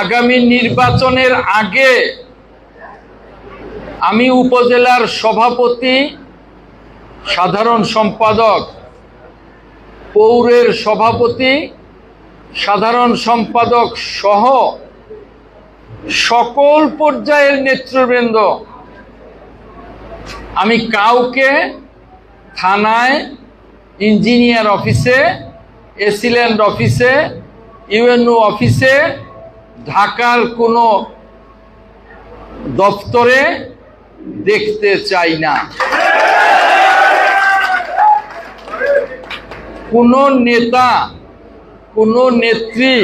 আগামী নির্বাচনের আগে আমি উপজেলার সভাপতি, সাধারণ সম্পাদক, পৌরের সভাপতি, সাধারণ সম্পাদক সহ সকল পর্যায়ের নেতৃবৃন্দ, আমি কাউকে থানায়, ইঞ্জিনিয়ার অফিসে, এসিল্যান্ড অফিসে, ইউএনও অফিসে ঢাকার কোনো দপ্তরে দেখতে চাই না। কোনো নেতা, কোনো নেত্রী,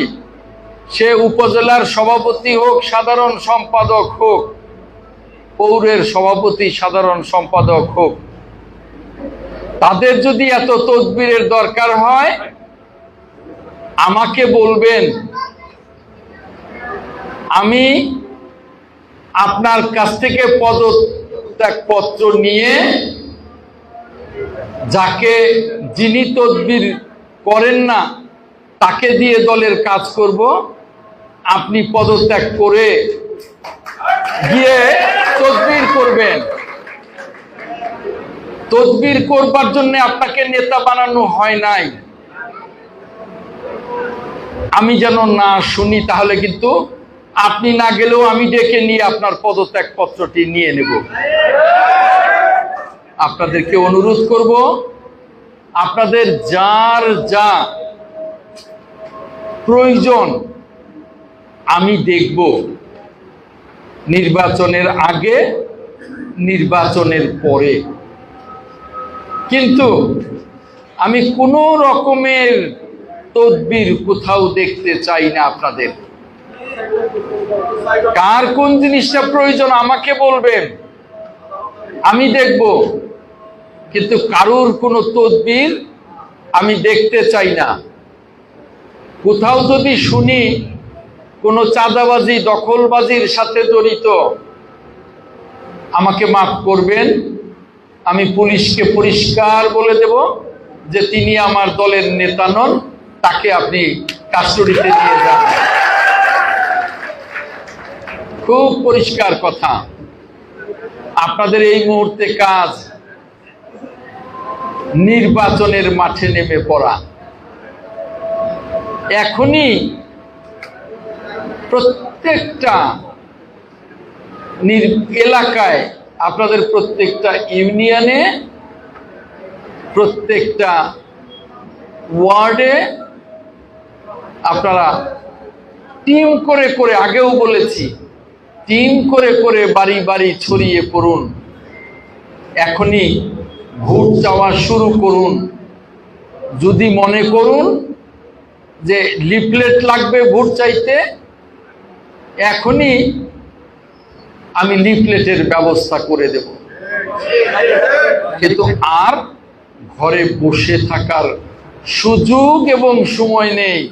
সে উপজেলার সভাপতি হোক, সাধারণ সম্পাদক হোক, পৌরের সভাপতি, সাধারণ সম্পাদক হোক, তাদের যদি এত তদবিরের দরকার হয়, আমাকে বলবেন। আমি আপনার কাছ থেকে পদত্যাগপত্র নিয়ে যাকে যিনি তদবির করেন না, তাকে দিয়ে দলের কাজ করব। আপনি পদত্যাগ করে গিয়ে তদবির করবেন। তদবির করবার জন্য আপনাকে নেতা বানানো হয় নাই। আমি যেন না শুনি, তাহলে কিন্তু আপনি না গেলেও আমি ডেকে নিয়ে আপনার পদত্যাগ পত্রটি নিয়ে নেব। আপনাদেরকে অনুরোধ করব, আপনাদের যার যা প্রয়োজন, আমি দেখব। নির্বাচনের আগে, নির্বাচনের পরে। কিন্তু আমি কোনো রকমের তদবির কোথাও দেখতে চাই না আপনাদের। কার কোন জিনিসটা প্রয়োজন আমাকে বলবেন আমি দেখব। কিন্তু কারুর কোনো তদবির আমি দেখতে চাই না। কোথাও যদি শুনি কোনো চাঁদাবাজি, দখলবাজির সাথে জড়িত, আমাকে মাফ করবেন। আমি পুলিশকে পরিষ্কার বলে দেব যে তিনি আমার দলের নেতা নন, তাকে আপনি কাস্টডিতে নিয়ে যান। খুব পরিষ্কার কথা। আপনাদের এই মুহূর্তে কাজ নির্বাচনের মাঠে নেমে পড়া। এখনই প্রত্যেকটা এলাকায়, আপনাদের প্রত্যেকটা ইউনিয়নে, প্রত্যেকটা ওয়ার্ডে আপনারা টিম করে করে আগেও বলেছি টিম করে করে বাড়ি বাড়ি ছড়িয়ে পড়ুন। এখনই ভোট চাওয়া শুরু করুন। যদি মনে করুন যে লিফলেট লাগবে ভোট চাইতে, এখনই আমি লিফলেটের ব্যবস্থা করে দেব। কিন্তু আর ঘরে বসে থাকার সুযোগ এবং সময় নেই।